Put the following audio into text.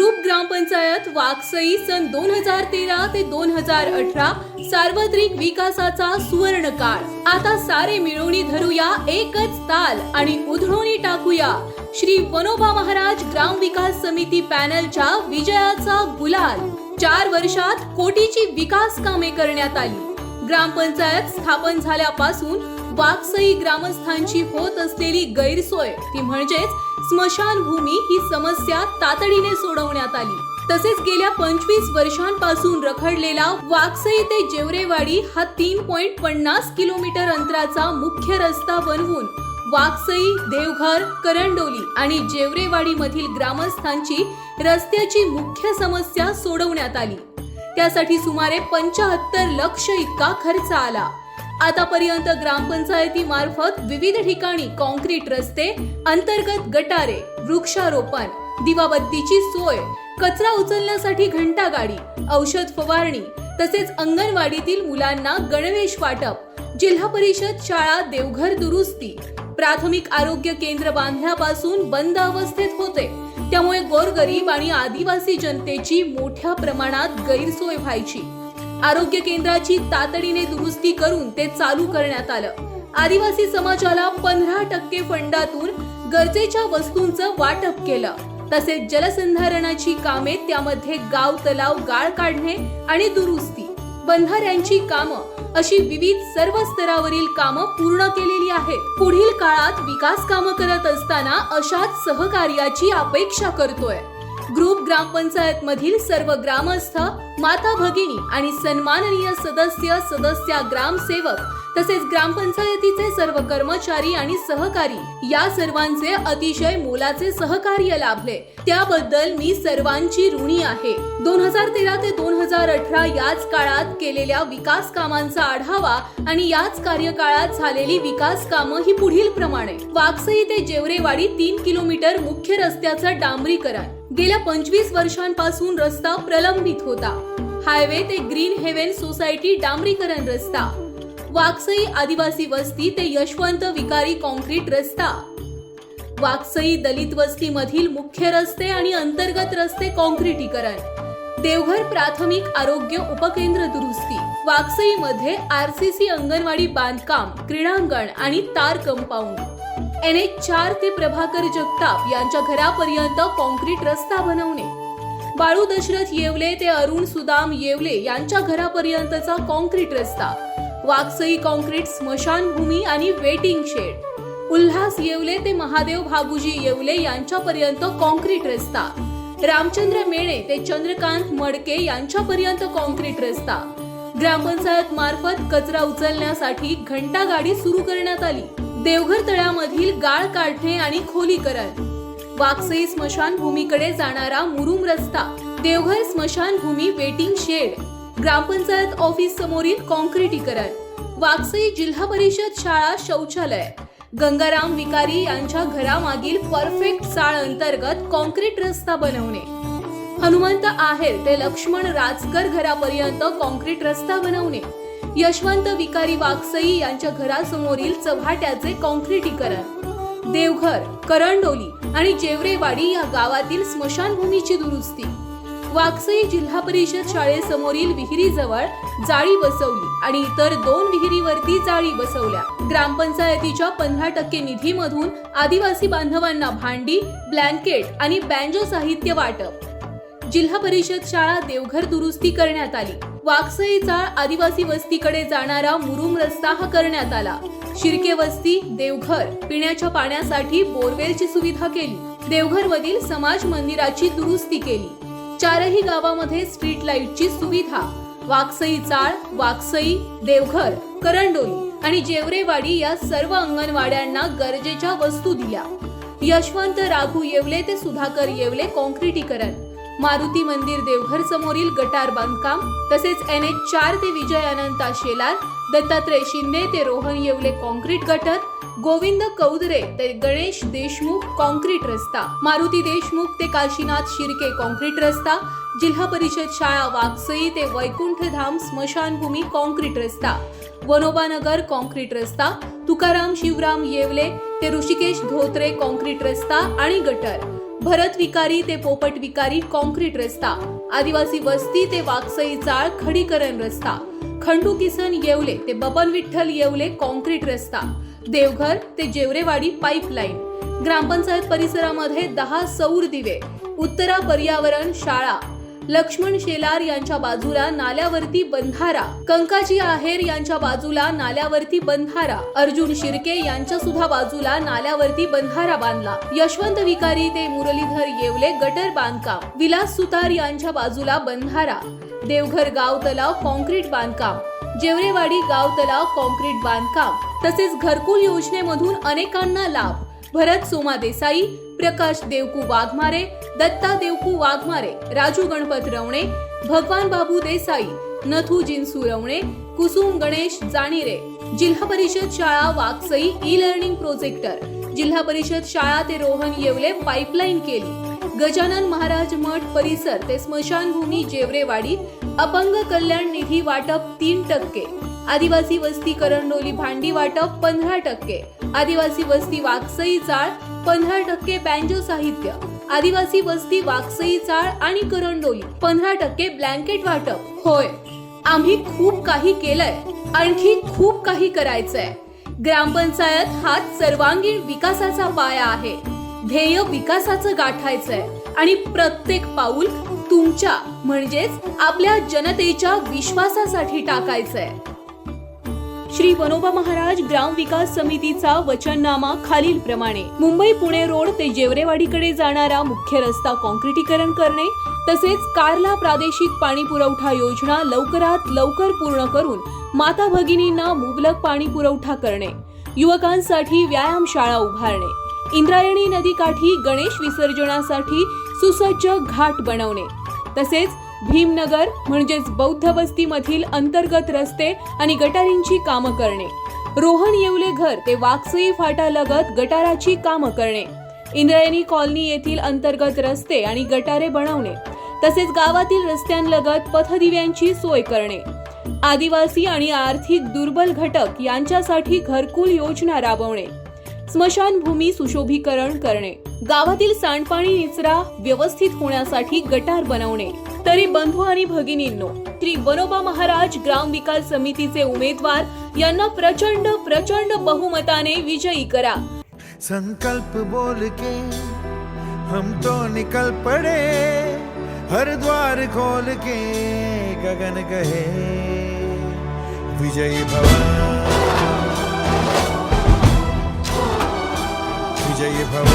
Group ग्रामपंचायत वाकसई सन दोन हजार तेरा ते दोन हजार अठरा सार्वत्रिक विकासाचा सुवर्ण काळ. आता सारे मिळवणी धरूया एकच ताल आणि उधळून टाकूया. श्री वनोबा महाराज ग्राम विकास समिती पॅनलच्या विजयाचा गुलाल. चार वर्षात कोटीची विकास कामे करण्यात आली. ग्रामपंचायत स्थापन झाल्यापासून वाकसई ग्रामस्थांची होत असलेली गैरसोय ती म्हणजेच स्मशानभूमी ही समस्या तातडीने सोडवण्यात आली. तसेच गेल्या पंचवीस वर्षांपासून रखडलेला वाकसई ते जेवरेवाडी हा तीन पॉइंट पन्नास किलोमीटर अंतराचा मुख्य रस्ता बनवून वाकसई देवघर करंडोली आणि जेवरेवाडी मधील ग्रामस्थांची रस्त्याची मुख्य समस्या सोडवण्यात आली. त्यासाठी सुमारे पंचाहत्तर लक्ष इतका खर्च आला. आतापर्यंत ग्रामपंचायतीमार्फत विविध ठिकाणी कॉन्क्रीट रस्ते अंतर्गत गटारे वृक्षारोपण दिवाबत्तीची सोय कचरा उचलण्यासाठी घंटा गाडी औषध फवारणी तसेच अंगणवाडीतील मुलांना गणवेश वाटप जिल्हा परिषद शाळा देवघर दुरुस्ती प्राथमिक आरोग्य केंद्र बांधल्यापासून बंद अवस्थेत होते. त्यामुळे गोरगरीब आणि आदिवासी जनतेची मोठ्या प्रमाणात गैरसोय व्हायची. आरोग्य केंद्राची तातडीने दुरुस्ती करून ते चालू करण्यात आलं. आदिवासी समाजाला पंधरा टक्के फंडातून गरजेच्या वस्तूंचं वाटप केलं. तसेच जलसंधारणाची कामे त्यामध्ये गाव तलाव गाळ काढणे आणि दुरुस्ती. बंधाऱ्यांची कामं अशी विविध सर्व स्तरावरील कामं पूर्ण केलेली आहेत. पुढील काळात विकास कामं करत असताना अशाच सहकार्याची अपेक्षा करतोय. ग्रुप ग्रामपंचायत मधील सर्व ग्रामस्थ माता भगिनी आणि सन्माननीय सदस्य सदस्या ग्रामसेवक तसेच ग्रामपंचायतीचे सर्व कर्मचारी आणि सहकारी या सर्वांचे अतिशय मोलाचे सहकार्य लाभले. त्याबद्दल मी सर्वांची ऋणी आहे. दोन हजार तेरा ते दोन हजार अठरा याच काळात केलेल्या विकास कामांचा आढावा आणि याच कार्यकाळात झालेली विकास कामं ही पुढील प्रमाणे वाकसई ते जेवरेवाडी तीन किलोमीटर मुख्य रस्त्याचं डांबरीकरण. गेल्या पंचवीस वर्षांपासून रस्ता प्रलंबित होता. हायवे ते ग्रीन हेवन सोसायटी डांबरीकरण रस्ता. वाकसई आदिवासी वस्ती ते यशवंत विकारी कॉन्क्रीट रस्ता. वाकसई दलित वस्ती मधील मुख्य रस्ते आणि अंतर्गत रस्ते कॉन्क्रिटीकरण. देवघर प्राथमिक आरोग्य उपकेंद्र दुरुस्ती. वाकसई मध्ये आरसीसी अंगणवाडी बांधकाम क्रीडांगण आणि तार कंपाऊंड. एन एच चार ते प्रभाकर जगताप यांच्या घरापर्यंत कॉन्क्रीट रस्ता बनवणे. बाळू दशरथ येवले ते अरुण सुदाम येवले यांच्या घरापर्यंतचा कॉन्क्रीट रस्ता. वाकसई कॉन्क्रीट स्मशानभूमी आणि वेटिंग शेड. उल्हास येवले ते महादेव भाबूजी येवले यांच्यापर्यंत कॉन्क्रीट रस्ता. रामचंद्र मेणे ते चंद्रकांत मडके यांच्यापर्यंत कॉन्क्रीट रस्ता. ग्रामपंचायत मार्फत कचरा उचलण्यासाठी घंटा गाडी सुरू करण्यात आली. देवघर तळ्यामधील गाळ काढणे आणि खोलीकरण वाकसई स्मशानभूमीकडे जाणारा मुरुम रस्ता देवघर स्मशानभूमी वेटिंग शेड ग्रामपंचायत ऑफिस समोरील कॉन्क्रिटीकरण वाकसई जिल्हा परिषद शाळा शौचालय. गंगाराम विकारी यांच्या घरामागील परफेक्ट चाळ अंतर्गत कॉन्क्रीट रस्ता बनवणे. हनुमंत आहेर ते लक्ष्मण राजकर घरापर्यंत कॉन्क्रीट रस्ता बनवणे. यशवंत विकारी वाकसई यांच्या घरासमोरील चव्हाट्याचे कॉन्क्रिटीकरण देवघर करंडोली आणि जेवरेवाडी या गावातील स्मशानभूमीची दुरुस्ती. वाकसई जिल्हा परिषद शाळेसमोरील विहिरीजवळ जाळी बसवली आणि इतर दोन विहिरीवरती जाळी बसवल्या. ग्रामपंचायतीच्या पंधरा टक्के निधीमधून आदिवासी बांधवांना भांडी ब्लँकेट आणि बँजो साहित्य वाटप. जिल्हा परिषद शाळा देवघर दुरुस्ती करण्यात आली. वाकसई चाळ आदिवासी वस्तीकडे जाणारा मुरुम रस्ता हा करण्यात आला. शिर्के वस्ती देवघर पिण्याच्या पाण्यासाठी बोरवेलची सुविधा केली. देवघर मधील समाज मंदिराची दुरुस्ती केली. चारही गावामध्ये स्ट्रीट लाईटची सुविधा. वाकसई चाळ वाकसई देवघर करंडोली आणि जेवरेवाडी या सर्व अंगणवाड्यांना गरजेच्या वस्तू दिल्या. यशवंत राघू येवले ते सुधाकर येवले कॉन्क्रिटीकरण. मारुती मंदिर देवघर समोरील गटार बांधकाम तसेच एन एच चार ते विजय अनंता शेलार दत्तात्रय शिंदे ते रोहन येवले कॉन्क्रीट गटर गोविंद कौदरे ते गणेश देशमुख कॉन्क्रीट रस्ता मारुती देशमुख ते काशीनाथ शिर्के कॉन्क्रीट रस्ता जिल्हा परिषद शाळा वाकसई ते वैकुंठधाम स्मशानभूमी कॉन्क्रीट रस्ता वनोबानगर कॉन्क्रीट रस्ता तुकाराम शिवराम येवले ते ऋषिकेश धोत्रे कॉन्क्रीट रस्ता आणि गटर. भरत विकारी ते पोपट विकारी कॉन्क्रीट रस्ता. आदिवासी वस्ती ते वाकसई चाळ खडीकरण रस्ता. खंडू किसन येवले ते बबन विठ्ठल येवले कॉन्क्रीट रस्ता. देवघर ते जेवरेवाडी पाईपलाईन. ग्रामपंचायत परिसरामध्ये दहा सौर दिवे. उत्तरा पर्यावरण शाळा. लक्ष्मण शेलार यांच्या बाजूला नाल्यावरती बंधारा कंकाजी आहेर यांच्या बाजूला नाल्यावरती बंधारा अर्जुन शिर्के यांच्या सुद्धा बाजूला नाल्यावरती बंधारा बांधला. यशवंत विकारी ते मुरलीधर येवले गटर बांधकाम विलास सुतार यांच्या बाजूला बंधारा देवघर गाव तलाव कॉन्क्रीट बांधकाम जेवरेवाडी गाव तलाव कॉन्क्रीट बांधकाम तसेच घरकुल योजनेमधून अनेकांना लाभ भरत सोमा देसाई प्रकाश देवकू वाघमारे दत्ता देवकू वाघमारे राजू गणपत रवणे भगवान बाबू देसाई नथू जिन्सू रवणे कुसुम गणेश जाणीरे जिल्हा परिषद शाळा वाकसई ई लर्निंग प्रोजेक्टर जिल्हा परिषद शाळा ते रोहन येवले पाईपलाईन केली. गजानन महाराज मठ परिसर ते स्मशानभूमी जेवरेवाडी अपंग कल्याण निधी वाटप तीन टक्के. आदिवासी वस्ती करंडोली भांडी वाटप पंधरा टक्के. आदिवासी वस्ती वाकसई चाळ पंधरा टक्के बँजो साहित्य. आदिवासी वस्ती वाकसई चाळ आणि करंडोली पंधरा टक्के ब्लँकेट वाटप. होय आम्ही खूप काही केलंय आणखी खूप काही करायचंय. ग्रामपंचायत हा सर्वांगीण विकासाचा पाया आहे. ध्येय विकासाचं गाठायचंय. आणि प्रत्येक पाऊल तुमच्या म्हणजेच आपल्या जनतेच्या विश्वासासाठी टाकायचंय. श्री वनोबा महाराज ग्राम विकास समितीचा वचननामा खालील प्रमाणे. मुंबई पुणे रोड ते जेवरेवाडीकडे जाणारा मुख्य रस्ता कॉन्क्रिटीकरण करणे तसेच कारला प्रादेशिक पाणी पुरवठा योजना लवकरात लवकर पूर्ण करून माता भगिनींना मुबलक पाणी पुरवठा करणे युवकांसाठी व्यायामशाळा उभारणे इंद्रायणी नदीकाठी गणेश विसर्जनासाठी सुसज्ज घाट बनवणे तसेच भीमनगर म्हणजेच बौद्ध वस्तीमधील अंतर्गत रस्ते आणि गटारींची कामं करणे. रोहन येवले घर ते वाकसई फाटालगत गटाराची कामं करणे. इंद्रायणी कॉलनी येथील अंतर्गत रस्ते आणि गटारे बनवणे. तसेच गावातील रस्त्यांलगत पथदिव्यांची सोय करणे. आदिवासी आणि आर्थिक दुर्बल घटक यांच्यासाठी घरकुल योजना राबवणे. स्मशानभूमी सुशोभीकरण करणे. गावातील सांडपाणी निचरा व्यवस्थित होण्यासाठी गटार बनवणे. तरी बंधू आणि भगिनींनो श्री वनोबा महाराज ग्राम विकास समितीचे उमेदवार यांना प्रचंड प्रचंड बहुमताने विजयी करा. संकल्प बोल के हम तो निकल पड़े हर द्वार खोल के गगन कहे विजयी भव विजयी भव